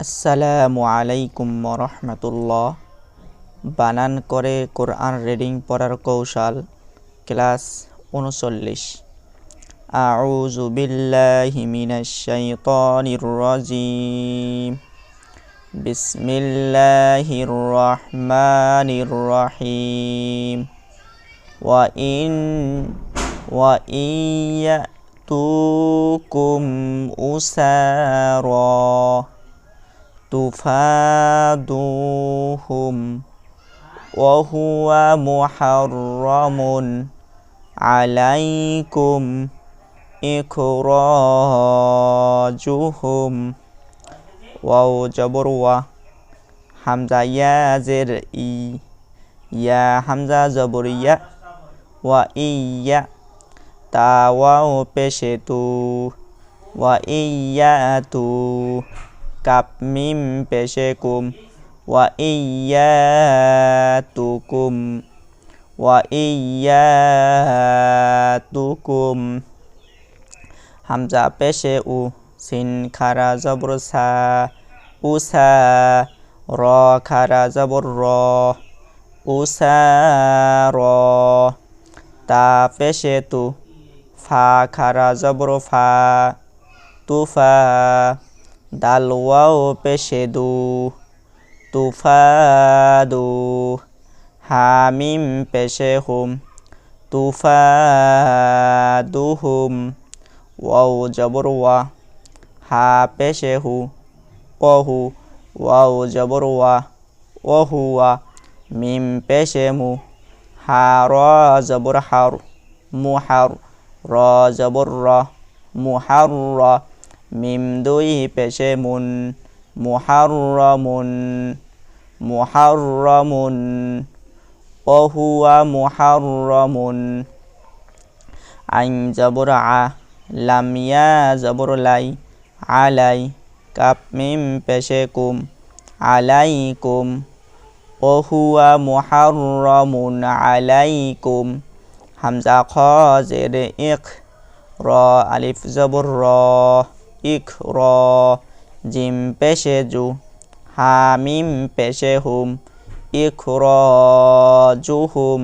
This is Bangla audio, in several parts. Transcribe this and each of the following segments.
আসসালামু আলাইকুম রহমতুল্লাহ বানান করে কোরআন রিডিং পড়ার কৌশল ক্লাস উনচল্লিশ আউযু বিল্লাহি মিনাশ শাইতানির রাজিম বিসমিল্লাহির রহমানির রহিম ওয়া ইন ওয়া ইয়াতুকুম উসারা تفادوهم وهو محرم عليكم إخراجهم واو جبر و حمزة يا زر إي يا حمزة زبرية وإيا تا واو بشتو وإيا تو কাপ মিম পেশে কুম ওয়া ইয়াতুকুম ওয়া ইয়াতুকুম হামজা পেশে উ সিন খারা জবর সা উসা র খারা জবর র উসা র তা পেশে তু ফা খারা জবর ফা তুফা দাল ওয়াও পেশে দু তুফাদু হামিম পেশে হুম তুফাদুহুম ওয়াও জবর ওয়া হা পেশে হু ওহু ওয়াও জবর ওয়া ওহুয়া মিম পেশে মু হা র জবর মিম দুই পেশে মুন, মুহাররমুন মুহাররমুন, ওহুয়া মুহাররমুন। আইন জবর আ লামিয়া জবর লাই, আলাই, কাপ মিম পেশে কুম আলাইকুম ওহুয়া মুহাররমুন আলাইকুম হামজা খ, জের ইক র, আলিফ, জবর, র। ইক জিম পেশে জু হামিম পেশে হুম ইক র জুহুম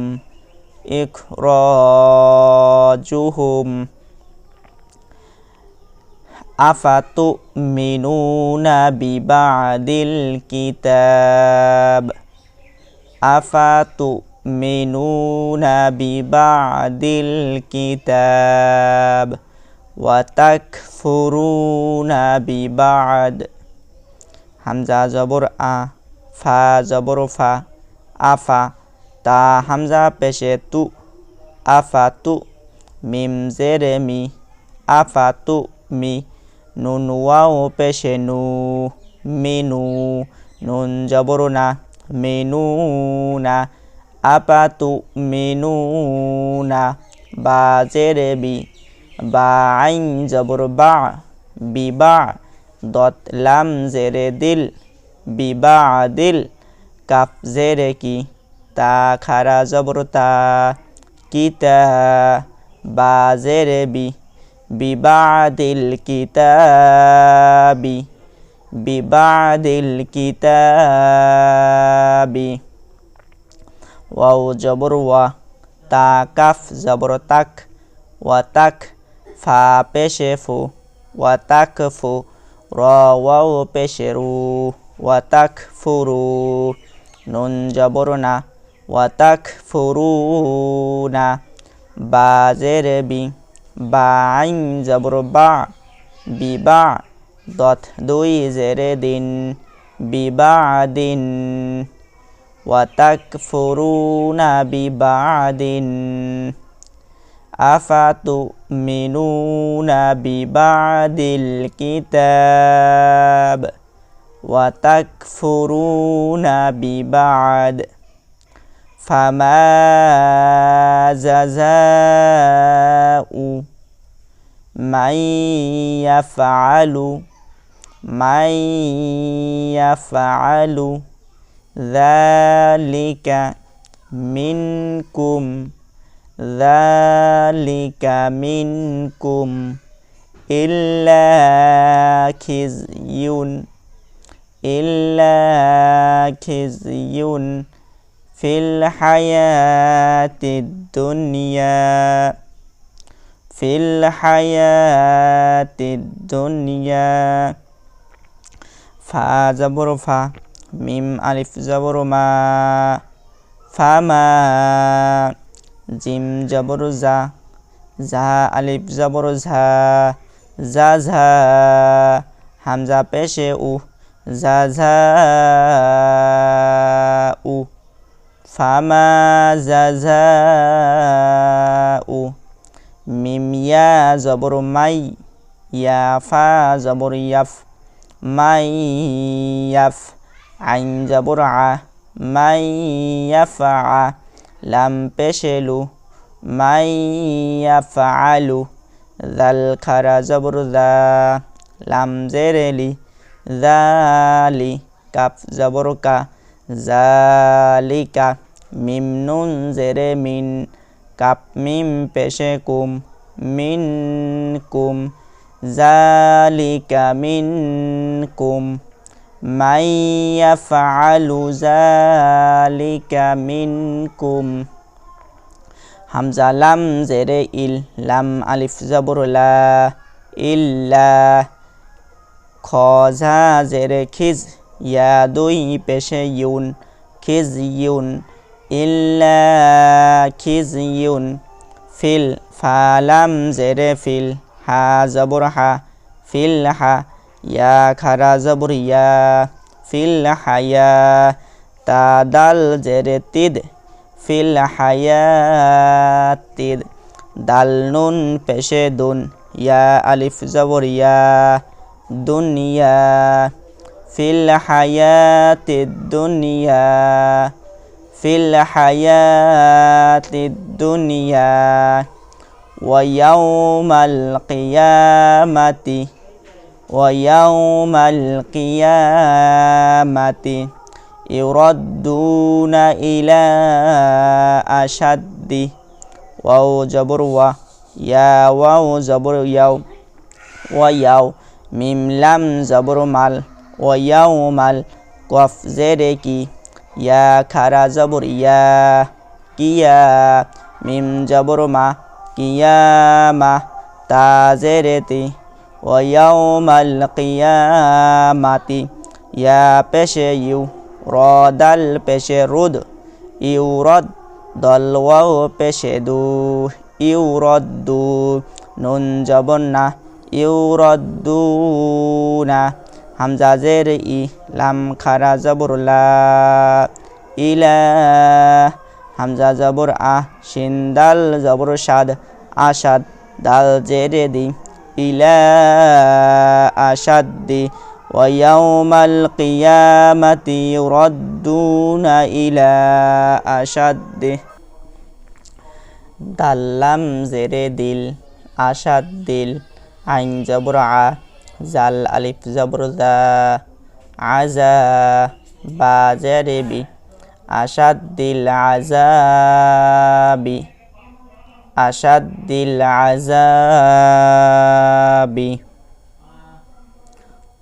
ইক র জুহুম আফাতু মিনুনা বিবাদিল কিতাব? আফাতু মিনুনা বিবাদিল কিতাব? ওয়াতাকফুরুনা বিবাদ হামজা জবর আ ফা জবর ফা আফা তা হামজা পেশে তু আফা তু মিম জেরে মি আফা তু মি নুন ওয়াও পেশে নু মিনু নুন জবর না মিনু না আপা তু মিনু না বা জেরে বি বা আইন জবর বা, বিবা, দত লাম জেরে দিল, বিবা দিল, কাফ জেরে কি, তা খারা জবর তা কিতা বা জেরে বি বিবাদিল কিতাবি বিবাদিল কিতাবি ওয়াও জবর ওয়া, তা কাফ জবর তাক, ওয়া তাক রু ওয়া তাক ফুরু নুন জবর না ওয়া তাক ফুরু না বা জেরে বি বা আইন বিবা দত দুই জেরে দিন বিবা দিন ওয়া أفتؤمنون ببعد الكتاب وتكفرون ببعد فما جزاء من يفعل من يفعل ذلك منكم ذلك منكم إلا خزي إلا خزي في الحياة الدنيا في الحياة الدنيا. فا زبر فا ميم ألف زبر ما فما জিম জবর জা জা আলিফ জবর ঝা, জা ঝা, হামজা পেশে উ, জা ঝা উ, ফামা জা ঝা উ, মিম ইয়া জবর মাই, ইয়া ফা জবর ইয়াফ, মাই ইয়াফ, আইন জবর আ, মাই ইয়াফা লাম পেশেলু মাই ইয়াফআলু জাল খারা জবর লাম জেরেলি জালি কাপ জবর কা জালিকা মিম নুন জেরে মিন কাপ মিম পেশে কুম মিন কুম জালিকা মিন কুম ইয়াফআলু জালিকা মিন কুম হামজা লাম জেরে ইল, লাম আলিফ জবর ইল্লা। খজা জেরে খিজ, ইয়া দুই পেশে ইউন, খিজ ইউন। ইল্লা খিজ ইউন। ফিল ফালাম জেরে ফিল, হা জবর হা, ফিল হা। يا خرا زبر في الحياة تدل جرتيد في الحياة تيد دل نون پیش دون يا ألف زبريا دنيا في الحياة الدنيا في الحياة الدنيا ويوم القيامة. ويوم القيامة يردون إلى أشد واو جبر و يا واو جبر يو ويو মিম লাম জবর মাল ও ইয়াও মাল কফ জেরে কি ইয়া খারা জবর ইয়া কিয়া মিম জবর মা কিয়ামা তা জেরে তি ও ইয়াও মাল কিয়ামাতি ইয়া পেশে ইউ রদাল পেশে রুদ ইউরদ দল ওয়াও পেশে দু ইউরদ্দু নুন জবন না ইউরদ্দুনা হামজা জের ই লাম খারা জবর লা ইলা হামজা জবর আ শিন দাল জবর সাদ আসাদ দাল জেরে দি إلى أشد ويوم القيامة يردون إلى أشد. دلم زر دل أشد دل عين زبرع زل ألف زبرزا عزا. بازربي أشد العذاب. أشد العذاب.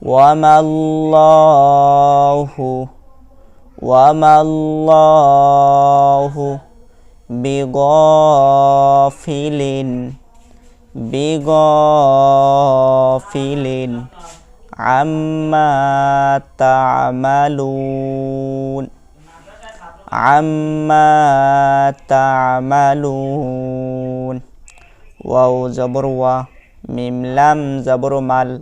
وما الله وما الله بغافل بغافل عما تعملون. عما تعملون واو زبر و ميم لم زبر مل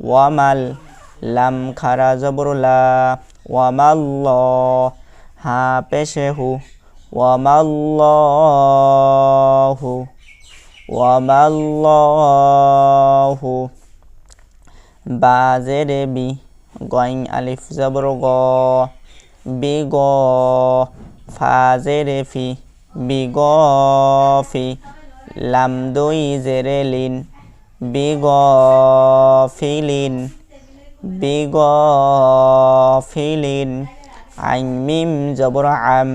ومل لم خرا زبر لا وما الله ها بشه وما الله وما الله بازر بي غين ألف زبر غو গ ফা জেরে ফি বি ফি লাম দুই জেরে লিন বি গ ফিলিন বি গ ফিলিন আইন মিম জবর আম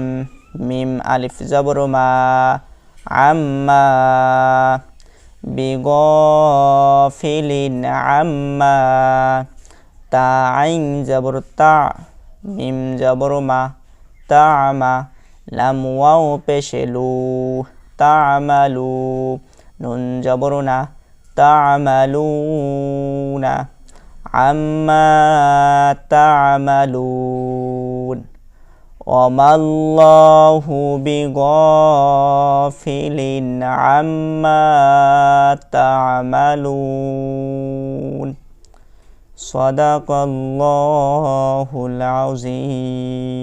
মিম আলিফ জবর মা আম্মা, তা আইন জবর তা মিম জবর মা তা আমা লাম ওয়াও পেশেলু তা আমালু নুন জবর না তা আমালু না আম্মা তা আমালুন وما الله بغافل عما تعملون صدق الله العظيم.